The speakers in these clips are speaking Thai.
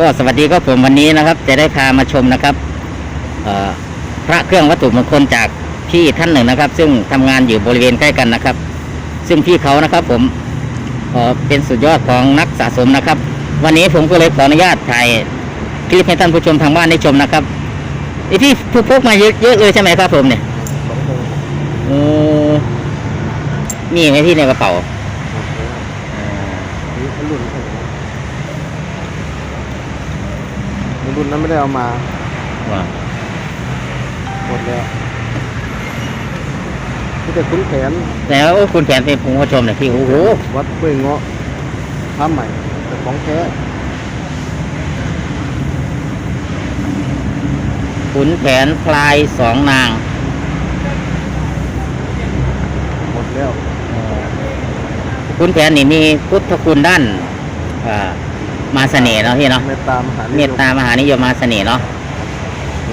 ก็สวัสดีครับผมวันนี้นะครับ จะได้พามาชมนะครับเอ่อพระเครื่องวัตถุมงคลจากพี่ท่านหนึ่งนะครับ ซึ่งทำงานอยู่บริเวณใกล้กันนะครับ ซึ่งพี่เขานะครับผมเอ่อเป็นสุดยอดของนักสะสมนะครับ วันนี้ผมก็เลยขออนุญาตถ่ายคลิปให้ท่านผู้ชมทางบ้านได้ชมนะครับไอที่พกมาเยอะเยอะเลยใช่ไหมครับผมเนี่ยสององค์โอ้มีไหมพี่ในกระเป๋า นี่มันรุ่นเท่าไหร่มันรุ่นนั้นไม่ได้เอามาว้าวหมดแล้วที่แต่คุ้นแขนแล้วคุณแขนเป็นผู้ชมเนี่ยพี่โอ้โหวัดเว้ยเงาะผ้าใหม่แต่ของแท้ขุนแผนพลายสองนาง หมดแล้วขุนแผนนี่มีพุทธคุณด้านอ่า มาเสน่ห์เนาะพี่เนาะเมตตามหานิยเมตตามหานิยมมาเสน่ห์เนาะ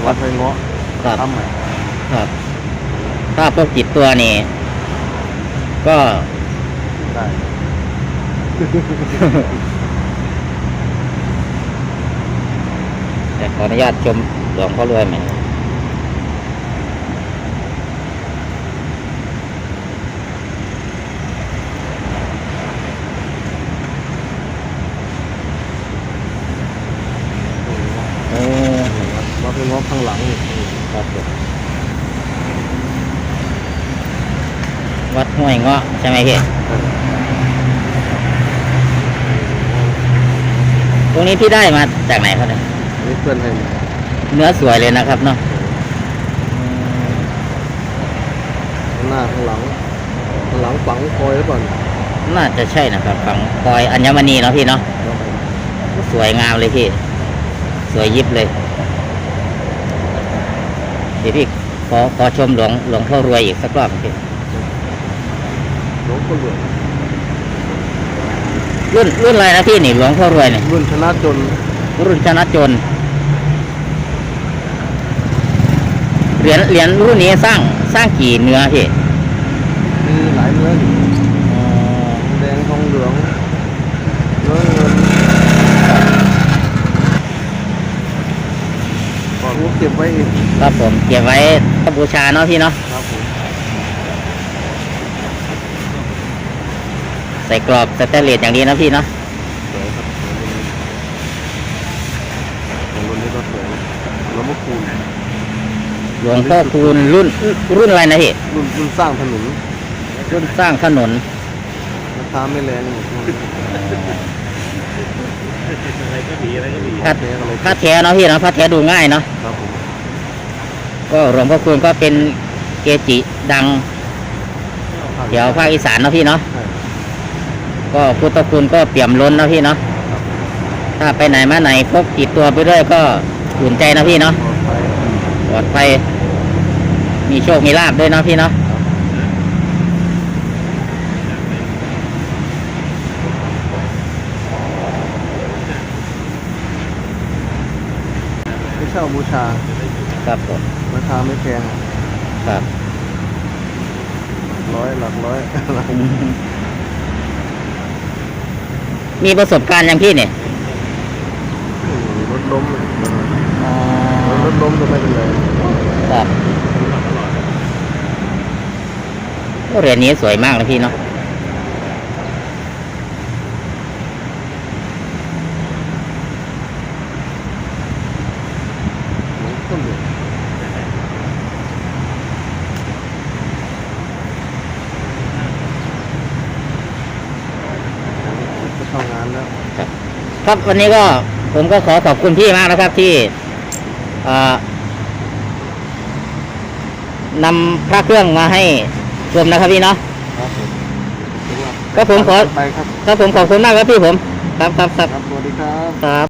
วัดเว้ยเงาะครับผ้าใหม่ครับถ้าพกจิตตัวนี่ก็ได้แต่ขออนุญาตชมหลวงพ่อรวยไหม โอ้ วัดเว้ยเงาะข้างหลังนี่ครับผมวัดห้วยเงาะใช่ไหมพี่ตรงนี้พี่ได้มาจากไหนครับเนี่ยนี่เพื่อนให้มาเนื้อสวยเลยนะครับเนาะข้างหน้าข้างหลังข้างหลังฝังคอยไว้ก่อนน่าจะใช่นะครับฝั่งปอยอัญมณีเนาะพี่เนาะครับผมสวยงามเลยพี่ สวยยิบเลย เดี๋ยวพี่ขอขอชมหลวงหลวงพ่อรวยอีกสักรอบพี่หลวงพ่อเหลืองรุ่นรุ่นอะไรนะพี่นี่หลวงพ่อรวยเนี่ยรุ่นชนะจน รุ่นชนะจนเหรียญเหรียญรุ่นนี้สร้างสร้างกี่เนื้อพี่มีหลายเนื้ออยู่แดงทองเหลืองเนื้อเงิน ก่อนผมเก็บไว้อีกครับผมเก็บไว้บูชาเนาะพี่เนาะครับผมใส่กรอบสแตนเลสอย่างดีนะพี่เนาะสวยครับของรุ่นนี้ก็สวยนะหลวงพ่อคูณหลวงพ่อคูณรุ่นรุ่นอะไรนะพี่รุ่นรุ่นสร้างถนนรุ่นสร้างถนนราคาไม่แรง พระแท้อะไรพระแท้เนาะพี่เนาะพระแท้ดูง่ายเนาะครับผมก็หลวงพ่อคูณก็เป็นเกจิดังแถวภาคอีสานเนาะพี่เนาะใช่ก็พุทธคุณก็เปี่ยมล้นเนาะพี่เนาะถ้าไปไหนมาไหนพกติดตัวไปด้วยก็อุ่นใจนะพี่เนาะปลอดภัยปลอดภัยมีโชคมีลาบด้วยเนาะพี่เนาะ ไม่เช่าบูชาครับผมราคาไม่แพงครับร้อยหลักร้อยมีประสบการณ์อย่างพี่เนี่ยรถล้มเลยรถล้มก็ไม่เป็นไรครับโอ้เหรียญนี้สวยมากนะพี่เนาะ ต้นเหลืองจะเข้างานแล้ว ครับวันนี้ก็ผมก็ขอขอบคุณพี่มากนะครับที่เอ่อนำพระเครื่องมาให้ชมนะครับพี่เนาะครับผมก็ผมขอไปครับครับผมขอบคุณมากครับพี่ผม ครับครับครับครับสวัสดีครับครับ